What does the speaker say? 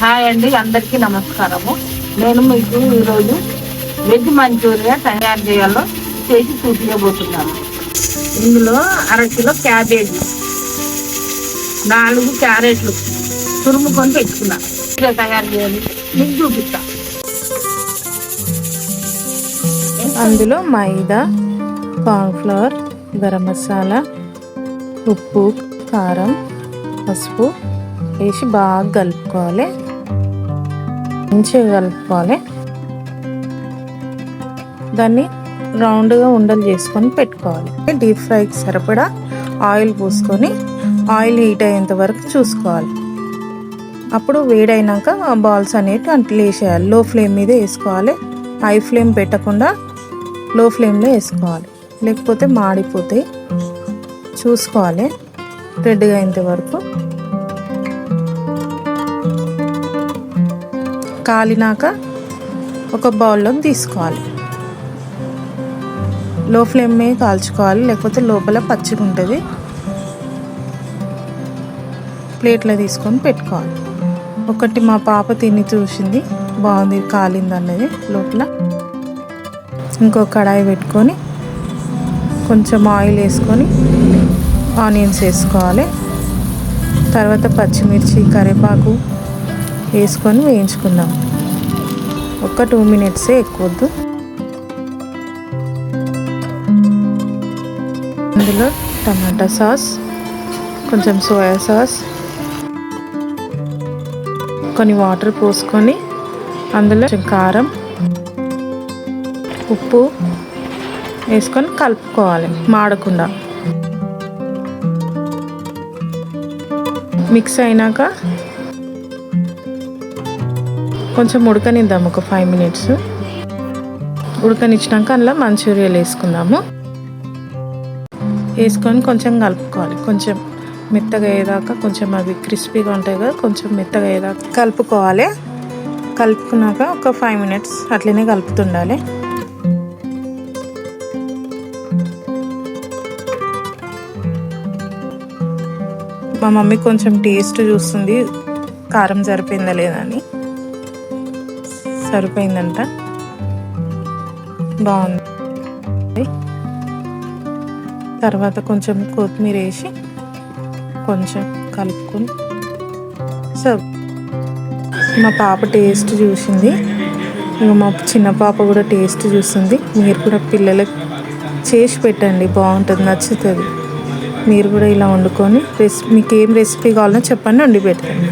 Hi అండి అందరికీ నమస్కారము. నేను మీకు ఈరోజు వెజ్ మంచూరియా తయారు చేయాలో చేసి చూపించబోతున్నాను. ఇందులో అరకిలో క్యాబేజీ నాలుగు క్యారెట్లు తురుముకొని పెట్టుకున్నా. ఇలా తయారు చేయాలి మీకు చూపిస్తా. అందులో మైదా కార్న్ఫ్లవర్ గరం మసాలా ఉప్పు కారం పసుపు వేసి బాగా కలుపుకోవాలి. మంచిగా కలుపుకోవాలి. దాన్ని రౌండ్గా ఉండలు చేసుకొని పెట్టుకోవాలి. డీప్ ఫ్రైకి సరిపడా ఆయిల్ పోసుకొని ఆయిల్ హీట్ అయ్యేంత వరకు చూసుకోవాలి. అప్పుడు వేడైనాక ఆ బాల్స్ అనేవి అంట్లు వేసేయాలి లో ఫ్లేమ్ మీద వేసుకోవాలి. హై ఫ్లేమ్ పెట్టకుండా లో ఫ్లేమ్లో వేసుకోవాలి. లేకపోతే మాడిపోతాయి చూసుకోవాలి. రెడ్గా అయ్యేంత వరకు కాలినాక ఒక బౌల్లోకి తీసుకోవాలి. లో ఫ్లేమ్ మీద కాల్చుకోవాలి లేకపోతే లోపల పచ్చిగా ఉంటుంది. ప్లేట్లో తీసుకొని పెట్టుకోవాలి. ఒకటి మా పాప తిని చూసింది బాగుంది కాలింది అన్నది లోపల. ఇంకో కడాయి పెట్టుకొని కొంచెం ఆయిల్ వేసుకొని ఆనియన్స్ వేసుకోవాలి. తర్వాత పచ్చిమిర్చి కరివేపాకు వేసుకొని వేయించుకుందాం. ఒక టూ మినిట్సే ఎక్కువద్దు. అందులో టమాటా సాస్ కొంచెం సోయా సాస్ కొన్ని వాటర్ పోసుకొని అందులో కొంచెం కారం ఉప్పు వేసుకొని కలుపుకోవాలి మాడకుండా. మిక్స్ అయినాక కొంచెం ఉడకనిద్దాం ఒక ఫైవ్ మినిట్స్ ఉడకనిచ్చినాక అందులో మంచూరియాలు వేసుకుందాము. వేసుకొని కొంచెం కలుపుకోవాలి. కొంచెం మెత్తగా అయ్యేదాకా కొంచెం అవి క్రిస్పీగా ఉంటాయి కదా కొంచెం మెత్తగా అయ్యేదాకా కలుపుకోవాలి. కలుపుకున్నాక ఒక ఫైవ్ మినిట్స్ అట్లనే కలుపుతుండాలి. మా మమ్మీ కొంచెం టేస్ట్ చూస్తుంది కారం సరిపోయిందా లేదా అని. సరిపోయిందంట. బాగుంది. తర్వాత కొంచెం కొత్తిమీర వేసి కొంచెం కలుపుకొని సో మా పాప టేస్ట్ చూసింది. ఇక మా చిన్న పాప కూడా టేస్ట్ చూస్తుంది. మీరు కూడా పిల్లలకి చేసి పెట్టండి బాగుంటుంది నచ్చుతుంది. మీరు కూడా ఇలా వండుకొని రెసిపీ మీకు ఏం రెసిపీ కావాలో చెప్పండి వండి పెట్టండి